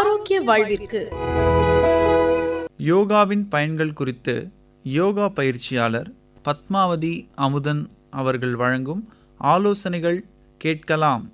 ஆரோக்கிய வாழ்விற்கு. யோகாவின் பயன்கள் குறித்து யோகா பயிற்சியாளர் பத்மாவதி அமுதன் அவர்கள் வழங்கும் ஆலோசனைகள் கேட்கலாம்.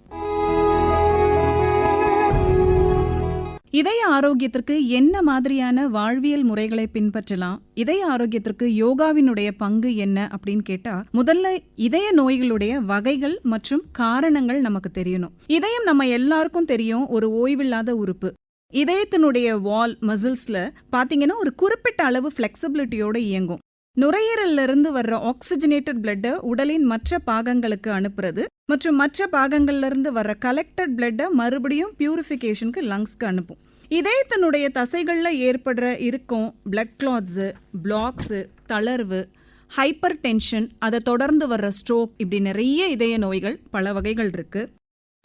இதய ஆரோக்கியத்திற்கு என்ன மாதிரியான வாழ்வியல் முறைகளை பின்பற்றலாம்? இதய ஆரோக்கியத்திற்கு யோகாவினுடைய பங்கு என்ன அப்படின்னு கேட்டா முதல்ல இதய நோய்களுடைய வகைகள் மற்றும் காரணங்கள் நமக்கு தெரியணும். இதயம் நம்ம எல்லாருக்கும் தெரியும் ஒரு ஓய்வில்லாத உறுப்பு. இதயத்தினுடைய வால் மசில்ஸ்ல பாத்தீங்கன்னா ஒரு குறிப்பிட்ட அளவு ஃபிளெக்சிபிலிட்டியோட இயங்கும். நுரையீரல்ல இருந்து வர்ற ஆக்சிஜனேட்டட் பிளட்டை உடலின் மற்ற பாகங்களுக்கு அனுப்புறது மற்றும் மற்ற பாகங்கள்ல இருந்து வர்ற கலெக்டட் பிளட்டை மறுபடியும் பியூரிஃபிகேஷனுக்கு லங்ஸ்க்கு அனுப்பும். இதயத்தினுடைய தசைகளில் ஏற்படுற இருக்கும் பிளட் கிளாத்ஸு பிளாக்ஸு தளர்வு ஹைப்பர் டென்ஷன் அதை தொடர்ந்து வர்ற ஸ்ட்ரோக் இப்படி நிறைய இதய நோய்கள் பல வகைகள் இருக்கு.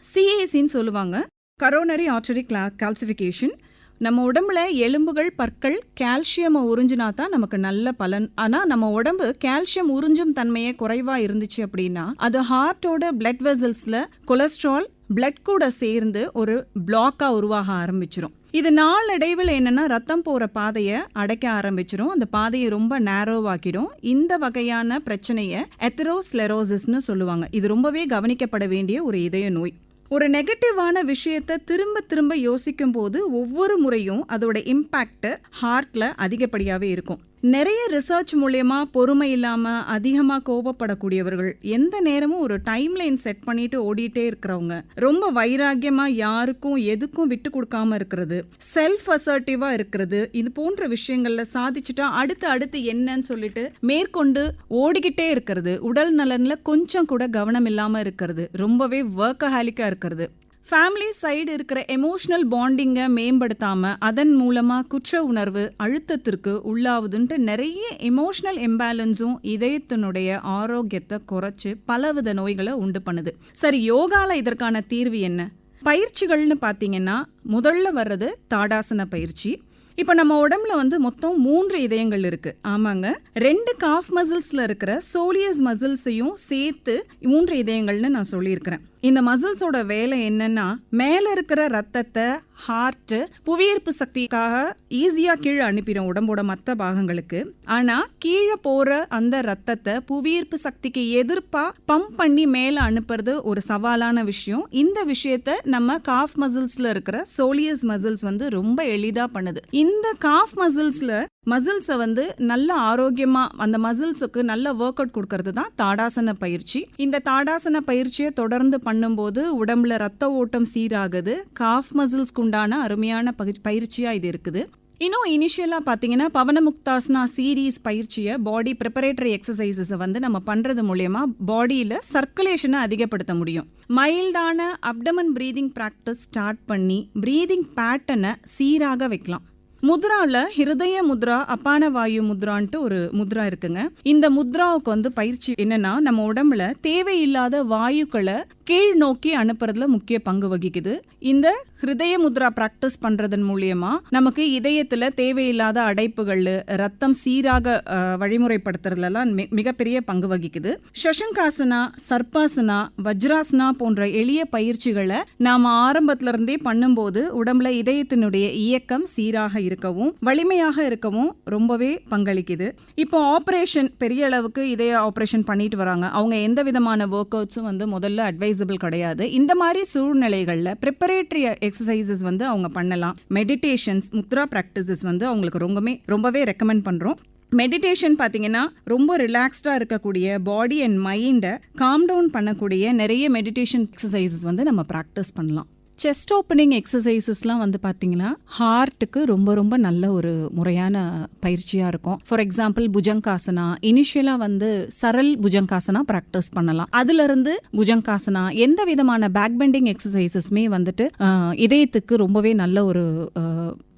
சிஏசின்னு சொல்லுவாங்க. கரோனரி ஆர்டரி கிளா கால்சிஃபிகேஷன் நம்ம உடம்புல எலும்புகள் பற்கள் கால்சியமை உறிஞ்சினா தான் நமக்கு நல்ல பலன். ஆனால் நம்ம உடம்பு கால்சியம் உறிஞ்சும் தன்மையே குறைவாக இருந்துச்சு அப்படின்னா அது ஹார்ட்டோட பிளட் வெசல்ஸில் கொலஸ்ட்ரால் பிளட் கூட சேர்ந்து ஒரு பிளாக்காக உருவாக ஆரம்பிச்சிரும். இது நாளடைவில் என்னென்னா ரத்தம் போகிற பாதையை அடைக்க ஆரம்பிச்சிடும் அந்த பாதையை ரொம்ப நேரோவாக்கிடும் இந்த வகையான பிரச்சனையை எத்தரோஸ்லெரோசிஸ்னு சொல்லுவாங்க. இது ரொம்பவே கவனிக்கப்பட வேண்டிய ஒரு இதய நோய். ஒரு நெகட்டிவான விஷயத்தை திரும்ப திரும்ப யோசிக்கும் போது ஒவ்வொரு முறையும் அதோட இம்பேக்ட் ஹார்ட்ல அதிகப்படியாவே இருக்கும். நிறைய ரிசர்ச் மூலயமா பொறுமை இல்லாமல் அதிகமாக கோபப்படக்கூடியவர்கள் எந்த நேரமும் ஒரு டைம் லைன் செட் பண்ணிட்டு ஓடிட்டே இருக்கிறவங்க. ரொம்ப வைராக்கியமாக யாருக்கும் எதுக்கும் விட்டு கொடுக்காம இருக்கிறது. செல்ஃப் அசர்ட்டிவாக இருக்கிறது. இது போன்ற விஷயங்களில் சாதிச்சுட்டா அடுத்து அடுத்து என்னன்னு சொல்லிட்டு மேற்கொண்டு ஓடிக்கிட்டே இருக்கிறது. உடல் நலனில் கொஞ்சம் கூட கவனம் இல்லாமல் இருக்கிறது. ரொம்பவே ஒர்க்கஹாலிக்காக இருக்கிறது. ஃபேமிலி சைடு இருக்கிற எமோஷ்னல் பாண்டிங்கை மேம்படுத்தாமல் அதன் மூலமாக குற்ற உணர்வு அழுத்தத்திற்கு உள்ளாகுதுன்ட்டு நிறைய எமோஷ்னல் இம்பேலன்ஸும் இதயத்தினுடைய ஆரோக்கியத்தை குறைச்சி பலவித நோய்களை உண்டு பண்ணுது. சரி யோகாவில் இதற்கான தீர்வு என்ன? பயிற்சிகள்னு பார்த்தீங்கன்னா முதல்ல வர்றது தாடாசன பயிற்சி. இப்போ நம்ம உடம்புல வந்து மொத்தம் மூன்று இதயங்கள் இருக்கு. ஆமாங்க. ரெண்டு காஃப் மசில்ஸில் இருக்கிற சோலியஸ் மசில்ஸையும் சேர்த்து மூன்று இதயங்கள்னு நான் சொல்லியிருக்கிறேன். இந்த மசில்ஸோட வேலை என்னன்னா மேல இருக்கிற ரத்தத்தை ஹார்ட் புவியீர்ப்பு சக்திக்காக ஈஸியா கீழே அனுப்பிடும் உடம்போட மற்ற பாகங்களுக்கு. ஆனா கீழே போற அந்த ரத்தத்தை புவியீர்ப்பு சக்திக்கு எதிர்ப்பா பம்ப் பண்ணி மேல அனுப்புறது ஒரு சவாலான விஷயம். இந்த விஷயத்த நம்ம காஃப் மசில்ஸ்ல இருக்கிற சோலியஸ் மசில்ஸ் வந்து ரொம்ப எளிதா பண்ணுது. இந்த காஃப் மசில்ஸ்ல மசில்ஸை வந்து நல்ல ஆரோக்கியமா அந்த மசில்ஸுக்கு நல்ல ஒர்க் அவுட் கொடுக்கறது தான் தாடாசன பயிற்சி. இந்த தாடாசன பயிற்சியை தொடர்ந்து பண்ணும்போது உடம்புல ரத்த ஓட்டம் சீராகுது. காஃப் மசில்ஸ்க்கு உண்டான அருமையான பயிற்சியாக பயிற்சியா இது இருக்குது. இன்னும் இனிஷியலாக பார்த்தீங்கன்னா பவனமுக்தாஸ்னா சீரீஸ் பயிற்சியை பாடி ப்ரிப்பரேட்டரி எக்ஸசைசஸை வந்து நம்ம பண்ணுறது மூலயமா பாடியில் சர்க்குலேஷனை அதிகப்படுத்த முடியும். மைல்டான அப்டமன் ப்ரீதிங் ப்ராக்டிஸ் ஸ்டார்ட் பண்ணி ப்ரீதிங் பேட்டனை சீராக வைக்கலாம். முத்ராவில் ஹிருதய முத்ரா அப்பான வாயு முத்ரான்ட்டு ஒரு முத்ரா இருக்குங்க. இந்த முத்ராவுக்கு வந்து பயிற்சி என்னன்னா நம்ம உடம்புல தேவையில்லாத வாயுக்களை கீழ் நோக்கி அனுப்புறதுல முக்கிய பங்கு வகிக்குது. இந்த ஹிருதய முத்ரா பிராக்டிஸ் பண்றதன் மூலியமா நமக்கு இதயத்துல தேவையில்லாத அடைப்புகள் ரத்தம் சீராக வழிமுறைப்படுத்துறதுலாம் மிகப்பெரிய பங்கு வகிக்குது. ஷஷங்காசனா சர்பாசனா வஜ்ராசனா போன்ற எளிய பயிற்சிகளை நாம ஆரம்பத்துல இருந்தே பண்ணும்போது உடம்புல இதயத்தினுடைய இயக்கம் சீராக இருக்கவும் வலிமையாக இருக்கவும் ரொம்பவே பங்களிக்குது. இப்போ ஆப்ரேஷன் பெரிய அளவுக்கு இதய ஆப்ரேஷன் பண்ணிட்டு வராங்க. அவங்க எந்த விதமான ஒர்க் அவுட்ஸும் வந்து முதல்ல அட்வைஸ் அட்வைசபிள் கிடையாது. இந்த மாதிரி சூழ்நிலைகளில் ப்ரிப்பரேட்டரி எக்ஸசைசஸ் வந்து அவங்க பண்ணலாம். மெடிடேஷன்ஸ் முத்ரா ப்ராக்டிசஸ் வந்து அவங்களுக்கு ரொம்பவே ரொம்பவே ரெக்கமெண்ட் பண்ணுறோம் மெடிடேஷன் பார்த்தீங்கன்னா ரொம்ப ரிலாக்ஸ்டாக இருக்கக்கூடிய பாடி அண்ட் மைண்டை காம் டவுன் பண்ணக்கூடிய நிறைய மெடிடேஷன் எக்ஸசைசஸ் வந்து நம்ம ப்ராக்டிஸ் பண்ணலாம். செஸ்ட் ஓப்பனிங் எக்ஸசைசஸ்லாம் வந்து பார்த்தீங்கன்னா ஹார்ட்டுக்கு ரொம்ப ரொம்ப நல்ல ஒரு முறையான பயிற்சியாக இருக்கும். ஃபார் எக்ஸாம்பிள் புஜங்காசனா இனிஷியலாக வந்து சரல் புஜங்காசனா ப்ராக்டிஸ் பண்ணலாம். அதுலேருந்து புஜங்காசனா எந்த விதமான பேக் பெண்டிங் எக்ஸசைசஸுமே வந்துட்டு இதயத்துக்கு ரொம்பவே நல்ல ஒரு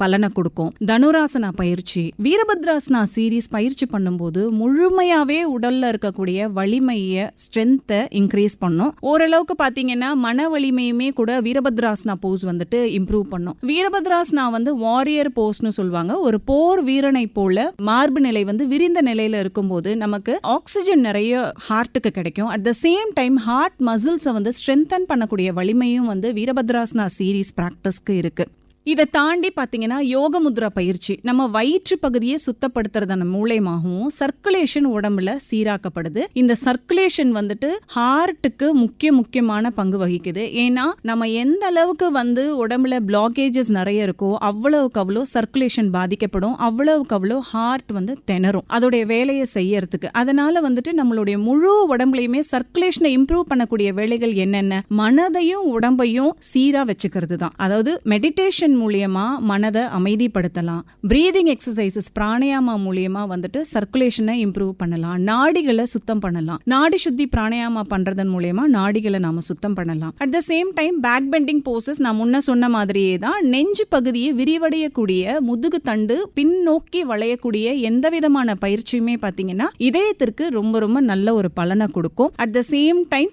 பலனை கொடுக்கும். தனுராசனா பயிற்சி. வீரபத்ராசனா சீரீஸ் பயிற்சி பண்ணும்போது முழுமையாவே உடல்ல இருக்கக்கூடிய வலிமையை ஸ்ட்ரென்த்தை இன்க்ரீஸ் பண்ணும். ஓரளவுக்கு பாத்தீங்கன்னா மன வலிமையுமே கூட வீரபத்ராசனா போஸ் வந்துட்டு இம்ப்ரூவ் பண்ணும். வீரபத்ராசனா வந்து வாரியர் போஸ்னு சொல்லுவாங்க. ஒரு போர் வீரனை போல மார்பு நிலை வந்து விரிந்த நிலையில இருக்கும்போது நமக்கு ஆக்சிஜன் நிறைய ஹார்ட்டுக்கு கிடைக்கும். At the same time heart மசில்ஸை வந்து ஸ்ட்ரென்தன் பண்ணக்கூடிய வலிமையும் வந்து வீரபத்ராசனா சீரீஸ் ப்ராக்டிஸ்க்கு இருக்கு. இதை தாண்டி பார்த்தீங்கன்னா யோக முத்ரா பயிற்சி. நம்ம வயிற்று பகுதியை சுத்தப்படுத்துறதன் மூலயமாகவும் சர்க்குலேஷன் உடம்புல சீராக்கப்படுது. இந்த சர்க்குலேஷன் வந்துட்டு ஹார்ட்டுக்கு முக்கிய முக்கியமான பங்கு வகிக்குது. ஏன்னா நம்ம எந்த அளவுக்கு வந்து உடம்புல பிளாக்கேஜஸ் நிறைய இருக்கோ அவ்வளவுக்கு அவ்வளோ சர்க்குலேஷன் பாதிக்கப்படும். அவ்வளவுக்கு அவ்வளோ ஹார்ட் வந்து திணறும். அதோடைய வேலையை செய்யறதுக்கு. அதனால வந்துட்டு நம்மளுடைய முழு உடம்புலையுமே சர்க்குலேஷனை இம்ப்ரூவ் பண்ணக்கூடிய வேலைகள் என்னென்ன? மனதையும் உடம்பையும் சீராக வச்சுக்கிறது தான் அதாவது மெடிடேஷன் மூலியமா மனதை அமைதிப்படுத்தலாம். பிரீதிங் எக்ஸசைசஸ் பிராணாயாமா மூலியமா வந்துட்டு சர்க்குலேஷனை இம்ப்ரூவ் பண்ணலாம். நாடிகளை சுத்தம் பண்ணலாம். நாடி சுத்தி பிராணாயாமா பண்றதன் மூலியமாக நாடிகளை நாம சுத்தம் பண்ணலாம். At the same time back bending poses நான் முன்ன சொன்ன மாதிரியே தான் நெஞ்சு பகுதியை விரிவடையக்கூடிய முதுகு தண்டு பின்னோக்கி வளையக்கூடிய எந்த விதமான பயிற்சியுமே பாத்தீங்கன்னா இதயத்திற்கு ரொம்ப ரொம்ப நல்ல ஒரு பலனை கொடுக்கும். அட் த சேம் டைம்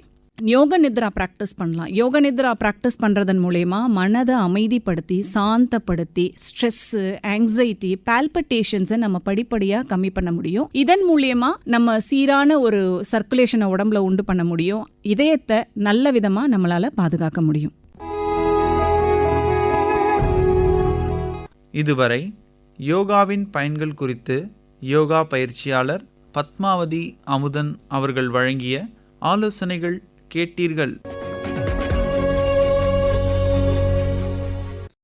யோக நித்ரா ப்ராக்டிஸ் பண்ணலாம். யோக நித்ரா ப்ராக்டிஸ் பண்ணுறதன் மூலயமா மனதை அமைதிப்படுத்தி சாந்தப்படுத்தி ஸ்ட்ரெஸ்ஸு ஆங்ஸைட்டி பால்பட்டேஷன்ஸை நம்ம படிப்படியாக கம்மி பண்ண முடியும். இதன் மூலயமா நம்ம சீரான ஒரு சர்க்குலேஷனை உடம்புல உண்டு பண்ண முடியும். இதயத்தை நல்ல விதமாக நம்மளால் பாதுகாக்க முடியும். இதுவரை யோகாவின் பயன்கள் குறித்து யோகா பயிற்சியாளர் பத்மாவதி அமுதன் அவர்கள் வழங்கிய ஆலோசனைகள் के टीरगल